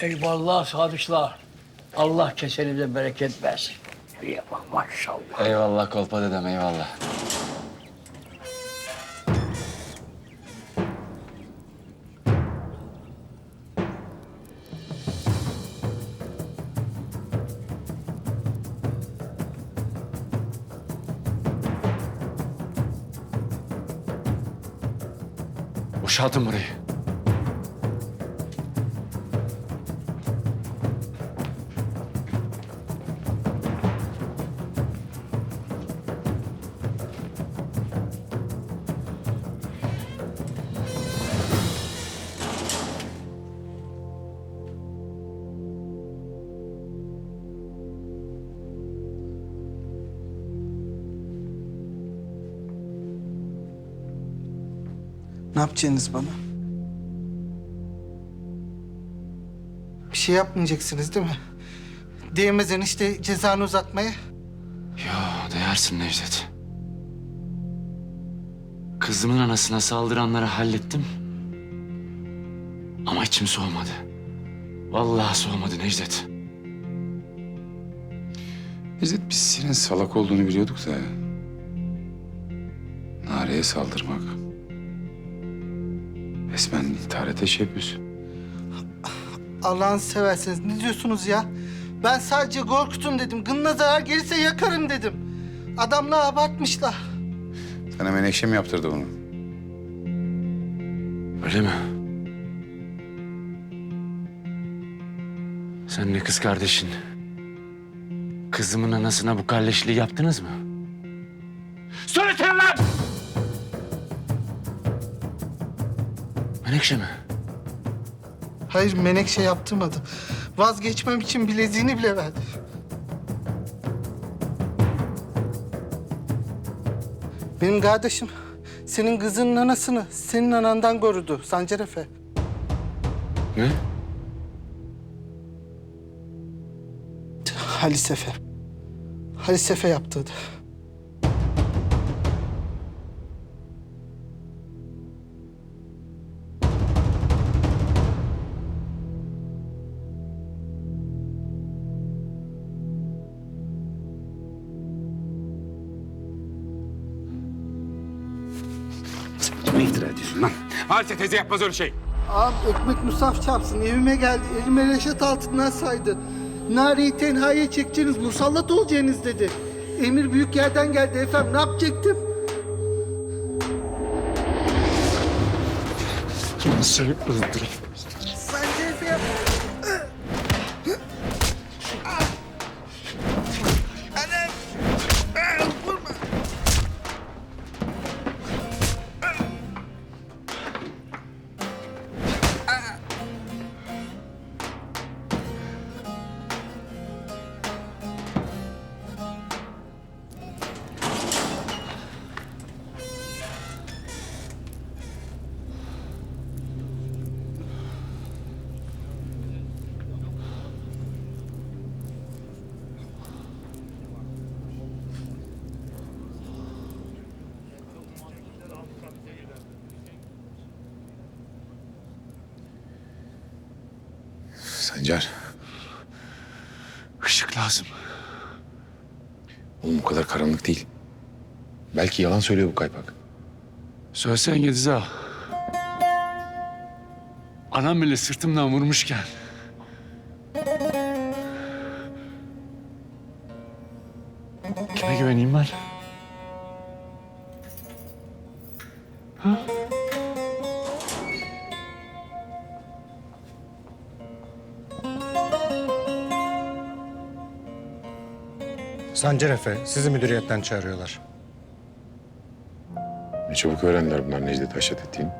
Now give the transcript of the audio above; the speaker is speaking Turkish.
Eyvallah sadıçlar. Allah kesenize bereket versin. Şuraya bak maşallah. Eyvallah kolpa dedem eyvallah. Boşaltın burayı. Ne yapacaksınız bana? Bir şey yapmayacaksınız değil mi? Değmez enişte cezanı uzatmaya. Ya değersin Necdet. Kızımın anasına saldıranları hallettim. Ama içim soğumadı. Vallahi soğumadı Necdet. Necdet biz senin salak olduğunu biliyorduk da. Nare'ye saldırmak. Resmen intihara teşebbüs. Allah'ını severseniz ne diyorsunuz ya? Ben sadece korkutun dedim. Gınına zarar gelirse yakarım dedim. Adamla abartmışlar. Sana Menekşe mi yaptırdı bunu? Öyle mi? Sen ne kız kardeşin? Kızımın anasına bu kalleşliği yaptınız mı? Menekşe mi? Hayır Menekşe yaptırmadı. Vazgeçmem için bileziğini bile verdi. Benim kardeşim senin kızının anasını senin anandan korudu Sancar Efe. Ne? Halis Efe. Halis Efe yaptırdı. Ediyorsun lan? Halise teyze yapmaz öyle şey. Abi ekmek musaf çarpsın. Evime geldi. Elime reşat altından saydı. Nareyi tenhaya çekeceğiniz, musallat olacaksınız dedi. Emir büyük yerden geldi efendim. Ne yapacaktım? Nasıl öldüreyim? Sancar, Işık lazım. oğlum bu kadar karanlık değil. Belki yalan söylüyor bu kaypak. Söylesen Yediz ağa. Anam bile sırtımdan vurmuşken. Kime güveneyim ben? Sancar Efe, sizi müdüriyetten çağırıyorlar. Ne çabuk öğrendiler bunlar Necdet'i haşet ettiğini.